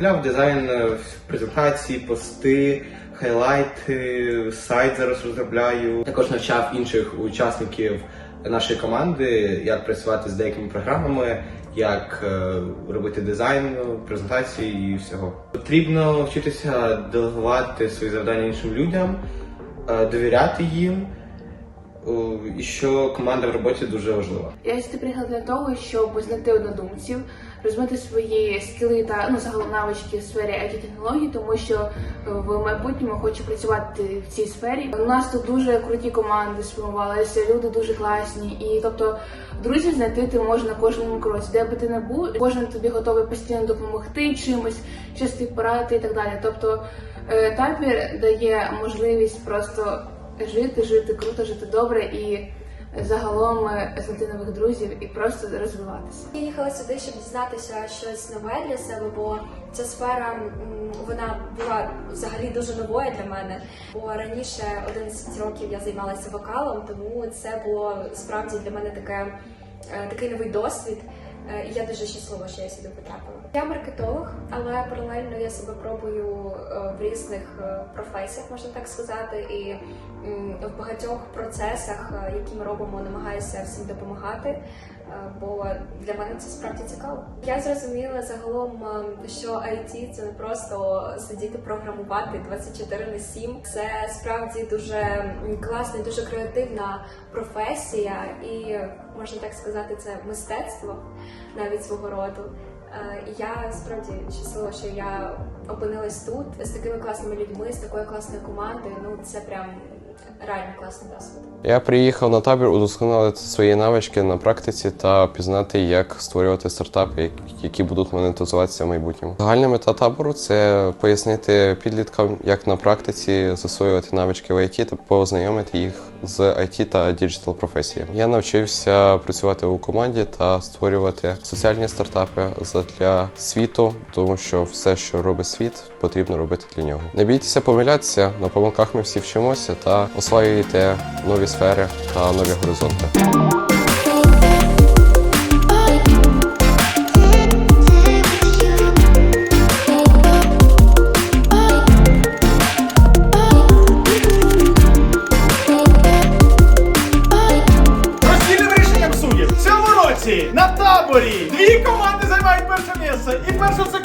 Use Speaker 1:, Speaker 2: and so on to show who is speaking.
Speaker 1: мене презентації, пости, хайлайти, сайт зараз розробляю. Також навчав інших учасників нашої команди, як працювати з деякими програмами, як е, робити дизайн, презентації і всього. Потрібно вчитися делегувати свої завдання іншим людям, е, довіряти їм, і що команда в роботі дуже важлива.
Speaker 2: Я сюди приїхала для того, щоб знайти однодумців, розвити свої скіли та ну загалом навички в сфері it технологій, тому що е, в майбутньому хочу працювати в цій сфері. У нас тут дуже круті команди сформувалися, люди дуже класні, і тобто друзів знайти ти можеш на кожному кроці, де би ти не був, кожен тобі готовий постійно допомогти чимось, щось тобі порадити і так далі. Тобто е, табір дає можливість просто жити, жити круто, жити добре і загалом е, нових друзів і просто розвиватися.
Speaker 3: Я їхала сюди, щоб дізнатися щось нове для себе, бо ця сфера вона була взагалі дуже новою для мене. Бо раніше 11 років я займалася вокалом, тому це було справді для мене таке, е, такий новий досвід. Е, І я дуже щаслива, що я сюди потрапила. Я маркетолог, але паралельно я себе пробую е, в різних е, професіях, можна так сказати, і в багатьох процесах, які ми робимо, намагаюся всім допомагати. Е, Бо для мене це справді цікаво. Я зрозуміла загалом, е, що IT – це не просто сидіти програмувати 24 на 7. Це справді дуже класна, дуже креативна професія, і можна так сказати, це мистецтво навіть свого роду. Е, Я справді щаслива, що я опинилась тут з такими класними людьми, з такою класною командою. Ну це прям реально класний досвід.
Speaker 4: Я приїхав на табір удосконалити свої навички на практиці та пізнати, як створювати стартапи, які будуть монетизуватися в майбутньому. Загальна мета табору це пояснити підліткам, як на практиці засвоювати навички в IT та познайомити їх з IT та діджитал професіями. Я навчився працювати у команді та створювати соціальні стартапи для світу, тому що все, що робить світ, потрібно робити для нього. Не бійтеся помилятися, на помилках ми всі вчимося та осваюйте нові сфери та нові горизонти.
Speaker 5: Роздільним рішенням суддів цьому році на таборі дві команди займають перше місце. І перше це